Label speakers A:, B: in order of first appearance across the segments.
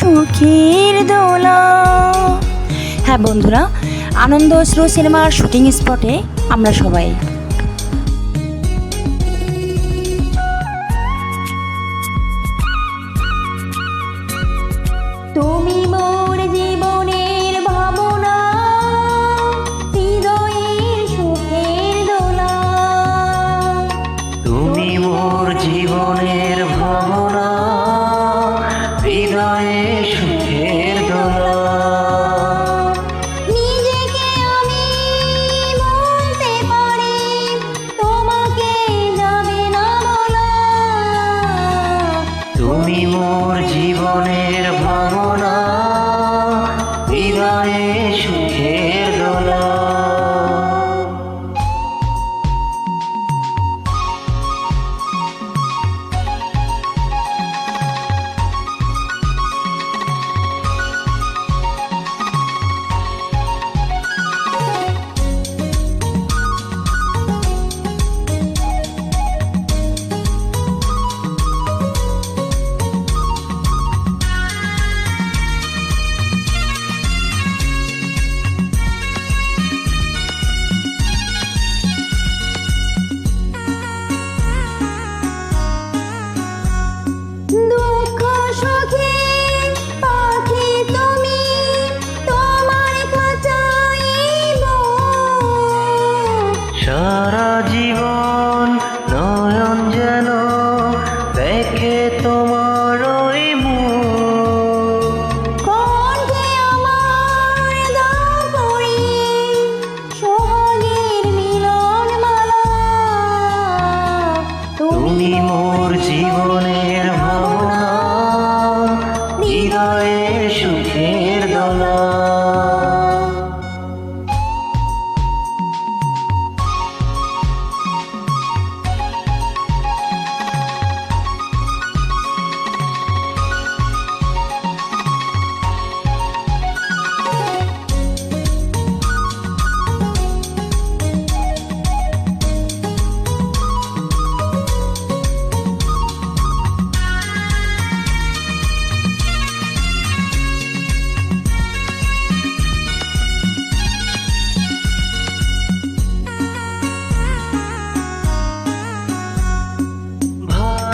A: সুখের দোলা। হ্যাঁ বন্ধুরা আনন্দ অশ্রু সিনেমার শুটিং স্পটে আমরা সবাই
B: জন্ম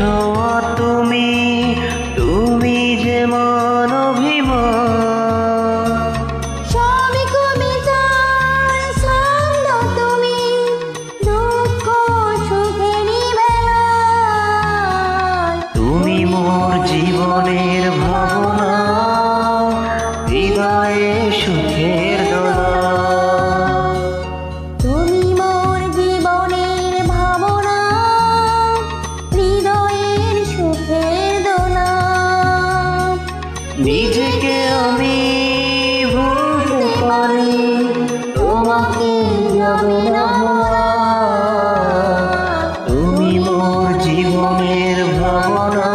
B: show
A: নিজেকে আমি বলতে পারি তোমাকে যাবে না
B: তুমি মোর জীবনের ভাবনা